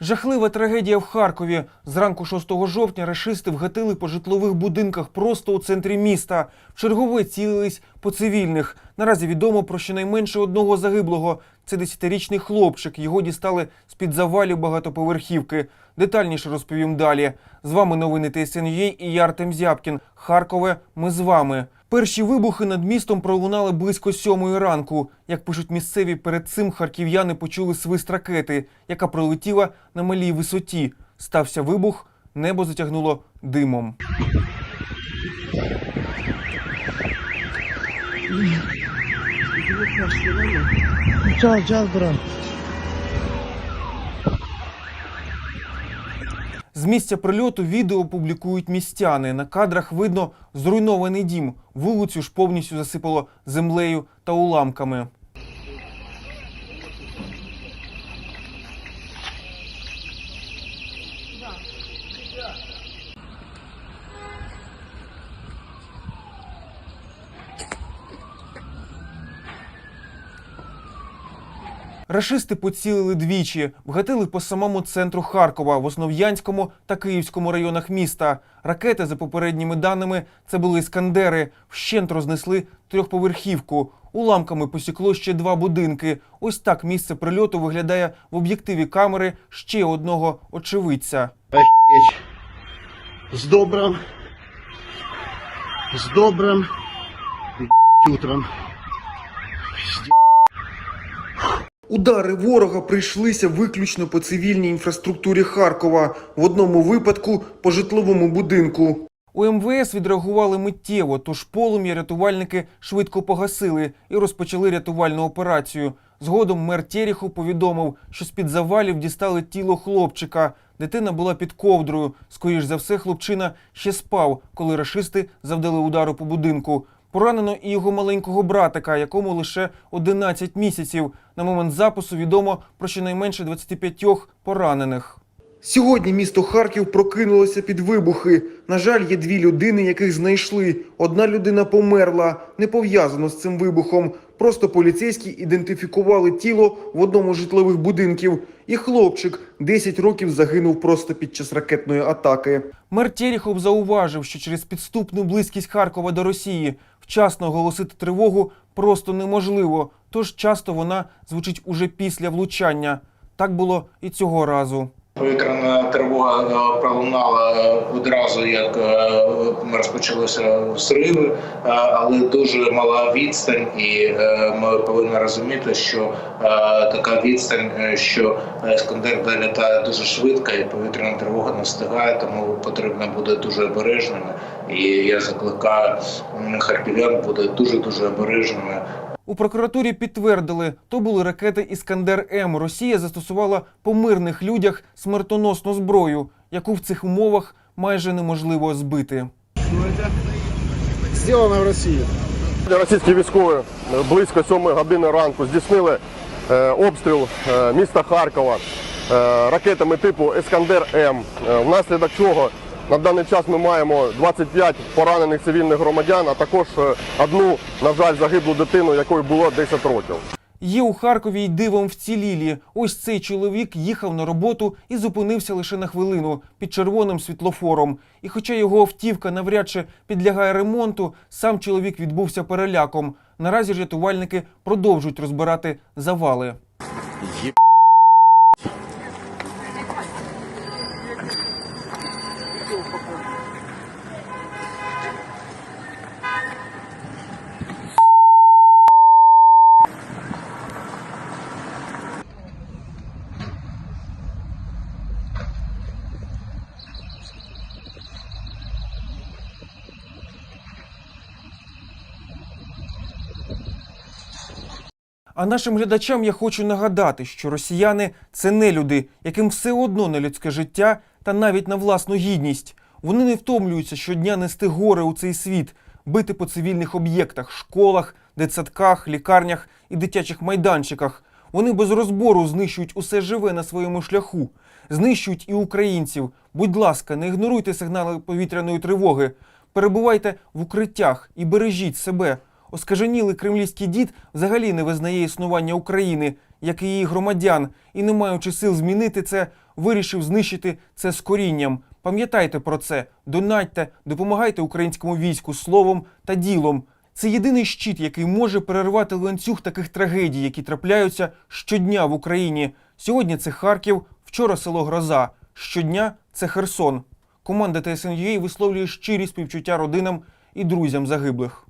Жахлива трагедія в Харкові. Зранку 6 жовтня рашисти вгатили по житлових будинках просто у центрі міста. В чергове цілились по цивільних. Наразі відомо про щонайменше одного загиблого. Це 10-річний хлопчик. Його дістали з-під завалів багатоповерхівки. Детальніше розповім далі. З вами новини ТСНЮА і я Артем Зябкін. Харкове, ми з вами. Перші вибухи над містом пролунали близько сьомої ранку. Як пишуть місцеві, перед цим харків'яни почули свист ракети, яка пролетіла на малій висоті. Стався вибух, небо затягнуло димом. Час, час, брат. З місця прильоту відео публікують містяни. На кадрах видно зруйнований дім. Вулицю ж повністю засипало землею та уламками. Рашисти поцілили двічі, вгатили по самому центру Харкова, в Основ'янському та Київському районах міста. Ракети, за попередніми даними, це були іскандери. Вщент рознесли трьохповерхівку. Уламками посікло ще два будинки. Ось так місце прильоту виглядає в об'єктиві камери ще одного очевидця. Добрым. С добрым. ебать, утром. Удари ворога прийшлися виключно по цивільній інфраструктурі Харкова, в одному випадку по житловому будинку. У МВС відреагували миттєво, тож полум'я рятувальники швидко погасили і розпочали рятувальну операцію. Згодом мер Терехов повідомив, що з-під завалів дістали тіло хлопчика. Дитина була під ковдрою. Скоріш за все, хлопчина ще спав, коли рашисти завдали удару по будинку. Поранено і його маленького братика, якому лише 11 місяців. На момент запису відомо про щонайменше 25 поранених. Сьогодні місто Харків прокинулося під вибухи. На жаль, є дві людини, яких знайшли. Одна людина померла, не пов'язано з цим вибухом. Просто поліцейські ідентифікували тіло в одному з житлових будинків. І хлопчик 10 років загинув просто під час ракетної атаки. Мер Терехов зауважив, що через підступну близькість Харкова до Росії вчасно оголосити тривогу просто неможливо, тож часто вона звучить уже після влучання. Так було і цього разу. Повітряна тривога е, пролунала е, одразу, як е, розпочалися зриви, е, але дуже мала відстань, і ми повинні розуміти, що така відстань, що Іскандер долітає дуже швидко, і повітряна тривога не встигає, тому потрібно бути дуже обережними. І я закликаю харків'ян бути дуже дуже обережними У прокуратурі підтвердили, то були ракети Іскандер М. Росія застосувала по мирних людях смертоносну зброю, яку в цих умовах майже неможливо збити. Сделано в России. Російські військові е, близько 7 години ранку здійснили е, обстріл е, міста Харкова ракетами типу Ескандер М. Внаслідок чого на даний час ми маємо 25 поранених цивільних громадян, а також е, одну, на жаль, загиблу дитину, якої було 10 років. Є у Харкові й дивом вцілілі. Ось цей чоловік їхав на роботу і зупинився лише на хвилину під червоним світлофором. І хоча його автівка навряд чи підлягає ремонту, сам чоловік відбувся переляком. Наразі рятувальники продовжують розбирати завали. А нашим глядачам я хочу нагадати, що росіяни це не люди, яким все одно на людське життя та навіть на власну гідність. Вони не втомлюються щодня нести горе у цей світ, бити по цивільних об'єктах, школах, дитсадках, лікарнях і дитячих майданчиках. Вони без розбору знищують усе живе на своєму шляху, знищують і українців. Будь ласка, не ігноруйте сигнали повітряної тривоги. Перебувайте в укриттях і бережіть себе. Оскаженілий кремлівський дід взагалі не визнає існування України, як і її громадян, і не маючи сил змінити це, вирішив знищити це з корінням. Пам'ятайте про це, донатьте, допомагайте українському війську словом та ділом. Це єдиний щит, який може перервати ланцюг таких трагедій, які трапляються щодня в Україні. Сьогодні це Харків, вчора село Гроза. Щодня це Херсон. Команда ТСНЮА висловлює щирі співчуття родинам і друзям загиблих.